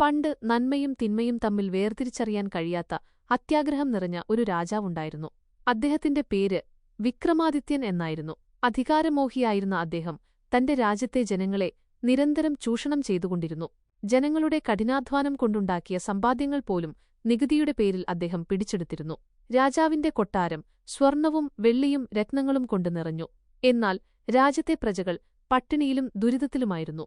പണ്ട് നന്മയും തിന്മയും തമ്മിൽ വേർതിരിച്ചറിയാൻ കഴിയാത്ത അത്യാഗ്രഹം നിറഞ്ഞ ഒരു രാജാവുണ്ടായിരുന്നു. അദ്ദേഹത്തിന്റെ പേര് വിക്രമാദിത്യൻ എന്നായിരുന്നു. അധികാരമോഹിയായിരുന്ന അദ്ദേഹം തന്റെ രാജ്യത്തെ ജനങ്ങളെ നിരന്തരം ചൂഷണം ചെയ്തുകൊണ്ടിരുന്നു. ജനങ്ങളുടെ കഠിനാധ്വാനം കൊണ്ടുണ്ടാക്കിയ സമ്പാദ്യങ്ങൾ പോലും നികുതിയുടെ പേരിൽ അദ്ദേഹം പിടിച്ചെടുത്തിരുന്നു. രാജാവിന്റെ കൊട്ടാരം സ്വർണവും വെള്ളിയും രത്നങ്ങളും കൊണ്ട് നിറഞ്ഞു. എന്നാൽ രാജ്യത്തെ പ്രജകൾ പട്ടിണിയിലും ദുരിതത്തിലുമായിരുന്നു.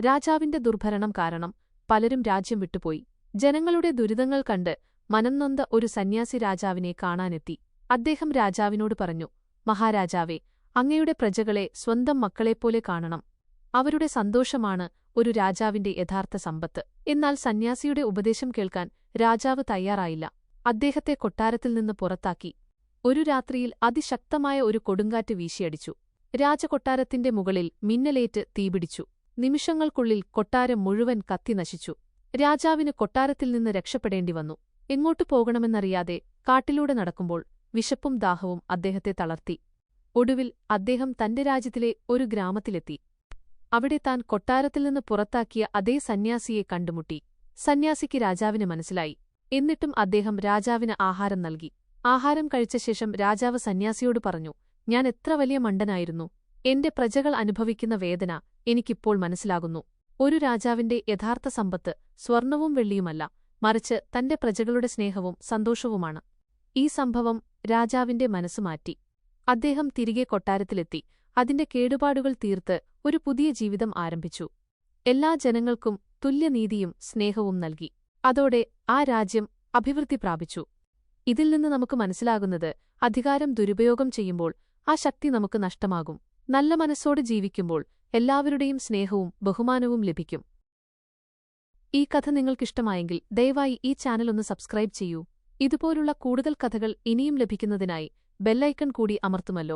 രാജാവിന്റെ ദുർഭരണം കാരണം പലരും രാജ്യം വിട്ടുപോയി. ജനങ്ങളുടെ ദുരിതങ്ങൾ കണ്ട് മനംനൊന്ത ഒരു സന്യാസി രാജാവിനെ കാണാനെത്തി. അദ്ദേഹം രാജാവിനോട് പറഞ്ഞു മഹാരാജാവേ അങ്ങയുടെ പ്രജകളെ സ്വന്തം മക്കളെപ്പോലെ കാണണം. അവരുടെ സന്തോഷമാണ് ഒരു രാജാവിന്റെ യഥാർത്ഥ സമ്പത്ത്. എന്നാൽ സന്യാസിയുടെ ഉപദേശം കേൾക്കാൻ രാജാവ് തയ്യാറായില്ല. അദ്ദേഹത്തെ കൊട്ടാരത്തിൽ നിന്ന് പുറത്താക്കി. ഒരു രാത്രിയിൽ അതിശക്തമായ ഒരു കൊടുങ്കാറ്റ് വീശിയടിച്ചു. രാജകൊട്ടാരത്തിന്റെ മുകളിൽ മിന്നലേറ്റ് തീപിടിച്ചു. നിമിഷങ്ങൾക്കുള്ളിൽ കൊട്ടാരം മുഴുവൻ കത്തി നശിച്ചു. രാജാവിന് കൊട്ടാരത്തിൽ നിന്ന് രക്ഷപ്പെടേണ്ടി വന്നു. എങ്ങോട്ടു പോകണമെന്നറിയാതെ കാട്ടിലൂടെ നടക്കുമ്പോൾ വിശപ്പും ദാഹവും അദ്ദേഹത്തെ തളർത്തി. ഒടുവിൽ അദ്ദേഹം തന്റെ രാജ്യത്തിലെ ഒരു ഗ്രാമത്തിലെത്തി. അവിടെ താൻ കൊട്ടാരത്തിൽ നിന്ന് പുറത്താക്കിയ അതേ സന്യാസിയെ കണ്ടുമുട്ടി. സന്യാസിക്ക് രാജാവിന് മനസ്സിലായി. എന്നിട്ടും അദ്ദേഹം രാജാവിന് ആഹാരം നൽകി. ആഹാരം കഴിച്ച ശേഷം രാജാവ് സന്യാസിയോട് പറഞ്ഞു ഞാൻ എത്ര വലിയ മണ്ടനായിരുന്നു. എന്റെ പ്രജകൾ അനുഭവിക്കുന്ന വേദന എനിക്കിപ്പോൾ മനസ്സിലാകുന്നു. ഒരു രാജാവിന്റെ യഥാർത്ഥ സമ്പത്ത് സ്വർണവും വെള്ളിയുമല്ല മറിച്ച് തന്റെ പ്രജകളുടെ സ്നേഹവും സന്തോഷവുമാണ്. ഈ സംഭവം രാജാവിന്റെ മനസ്സ് മാറ്റി. അദ്ദേഹം തിരികെ കൊട്ടാരത്തിലെത്തി. അതിന്റെ കേടുപാടുകൾ തീർത്ത് ഒരു പുതിയ ജീവിതം ആരംഭിച്ചു. എല്ലാ ജനങ്ങൾക്കും തുല്യനീതിയും സ്നേഹവും നൽകി. അതോടെ ആ രാജ്യം അഭിവൃദ്ധി പ്രാപിച്ചു. ഇതിൽ നിന്ന് നമുക്ക് മനസ്സിലാകുന്നത് അധികാരം ദുരുപയോഗം ചെയ്യുമ്പോൾ ആ ശക്തി നമുക്ക് നഷ്ടമാകും. നല്ല മനസ്സോടെ ജീവിക്കുമ്പോൾ എല്ലാവരുടെയും സ്നേഹവും ബഹുമാനവും ലഭിക്കും. ഈ കഥ നിങ്ങൾക്കിഷ്ടമായെങ്കിൽ ദയവായി ഈ ചാനൽ ഒന്ന് സബ്സ്ക്രൈബ് ചെയ്യൂ. ഇതുപോലുള്ള കൂടുതൽ കഥകൾ ഇനിയും ലഭിക്കുന്നതിനായി ബെല്ലൈക്കൺ കൂടി അമർത്തുമല്ലോ.